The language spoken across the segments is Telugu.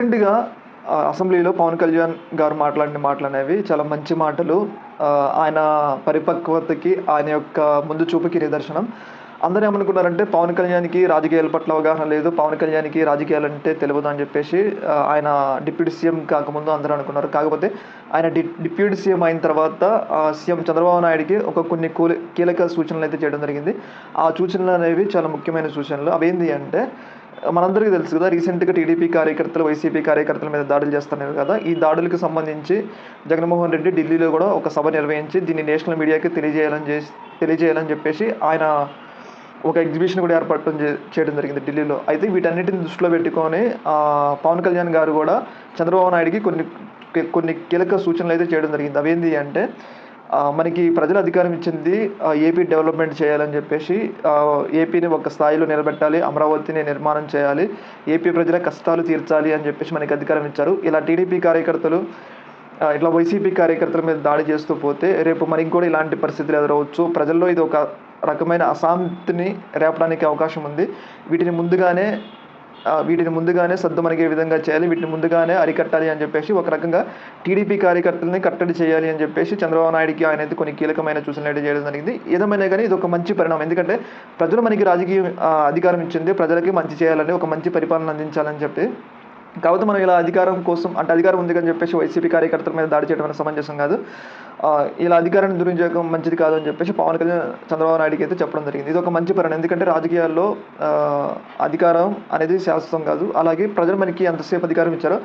రీసెంట్గా అసెంబ్లీలో పవన్ కళ్యాణ్ గారు మాట్లాడిన మాటలు అనేవి చాలా మంచి మాటలు. ఆయన పరిపక్వతకి ఆయన యొక్క ముందు చూపుకి నిదర్శనం. అందరూ ఏమనుకున్నారంటే పవన్ కళ్యాణ్కి రాజకీయాల పట్ల అవగాహన లేదు పవన్ కళ్యాణ్కి రాజకీయాలు అంటే తెలియదు అని చెప్పేసి ఆయన డిప్యూటీ సీఎం కాకముందు అందరూ అనుకున్నారు. కాకపోతే ఆయన డి డిప్యూటీ సీఎం అయిన తర్వాత సీఎం చంద్రబాబు నాయుడుకి ఒక కొన్ని కూలి కీలక సూచనలు అయితే చేయడం జరిగింది. ఆ సూచనలు అనేవి చాలా ముఖ్యమైన సూచనలు. అవేంటి అంటే మనందరికీ తెలుసు కదా రీసెంట్గా టీడీపీ కార్యకర్తలు వైసీపీ కార్యకర్తల మీద దాడులు చేస్తున్నారు కదా. ఈ దాడులకు సంబంధించి జగన్మోహన్ రెడ్డి ఢిల్లీలో కూడా ఒక సభ నిర్వహించి దీన్ని నేషనల్ మీడియాకి తెలియజేయాలని చేసి తెలియజేయాలని చెప్పేసి ఆయన ఒక ఎగ్జిబిషన్ కూడా ఏర్పాటు చేయడం జరిగింది ఢిల్లీలో. అయితే వీటన్నిటిని దృష్టిలో పెట్టుకొని పవన్ కళ్యాణ్ గారు కూడా చంద్రబాబు నాయుడుకి కొన్ని కొన్ని కీలక సూచనలు అయితే చేయడం జరిగింది. అవేంటి అంటే మనకి ప్రజలు అధికారం ఇచ్చింది ఏపీ డెవలప్మెంట్ చేయాలని చెప్పేసి ఏపీని ఒక స్థాయిలో నిలబెట్టాలి అమరావతిని నిర్మాణం చేయాలి ఏపీ ప్రజల కష్టాలు తీర్చాలి అని చెప్పేసి మనకి అధికారం ఇచ్చారు. ఇలా టీడీపీ కార్యకర్తలు ఇట్లా వైసీపీ కార్యకర్తల మీద దాడి చేస్తూ పోతే రేపు మనకి కూడా ఇలాంటి పరిస్థితులు ఎదురవచ్చు. ప్రజల్లో ఇది ఒక రకమైన అశాంతిని రేపడానికి అవకాశం ఉంది. వీటిని ముందుగానే వీటిని ముందుగానే సద్దుమణిగే విధంగా చేయాలి వీటిని ముందుగానే అరికట్టాలి అని చెప్పేసి ఒక రకంగా టీడీపీ కార్యకర్తలని కట్టడి చేయాలి అని చెప్పేసి చంద్రబాబు నాయుడికి ఆయన అయితే కొన్ని కీలకమైన సూచనలు అయితే చేయడం జరిగింది. ఏదేమైనా కానీ ఇది ఒక మంచి పరిణామం. ఎందుకంటే ప్రజలు మనకి రాజకీయ అధికారం ఇచ్చింది ప్రజలకి మంచి చేయాలని ఒక మంచి పరిపాలన అందించాలని చెప్పి కాకపోతే మనం ఇలా అధికారం కోసం అంటే అధికారం ఉంది అని చెప్పేసి వైసీపీ కార్యకర్తల మీద దాడి చేయడం అనేది సమంజసం కాదు. ఇలా అధికారాన్ని దుర్వినియోగం మంచిది కాదు అని చెప్పేసి పవన్ కళ్యాణ్ చంద్రబాబు నాయుడుకి అయితే చెప్పడం జరిగింది. ఇది ఒక మంచి పరిణామం ఎందుకంటే రాజకీయాల్లో అధికారం అనేది శాశ్వతం కాదు. అలాగే ప్రజలు మనకి ఎంతసేపు అధికారం ఇచ్చారో.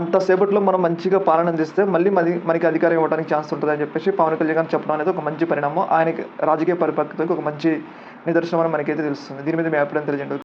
అంతసేపట్లో మనం మంచిగా పాలన అందిస్తే మళ్ళీ మరి మనకి అధికారం ఇవ్వడానికి ఛాన్స్ ఉంటుంది అని చెప్పేసి పవన్ కళ్యాణ్ గారు చెప్పడం అనేది ఒక మంచి పరిణామం. ఆయనకి రాజకీయ పరిపక్వతకు ఒక మంచి నిదర్శనం అని మనకైతే తెలుస్తుంది. దీని మీద మీ అభిప్రాయం తెలియజేయండి.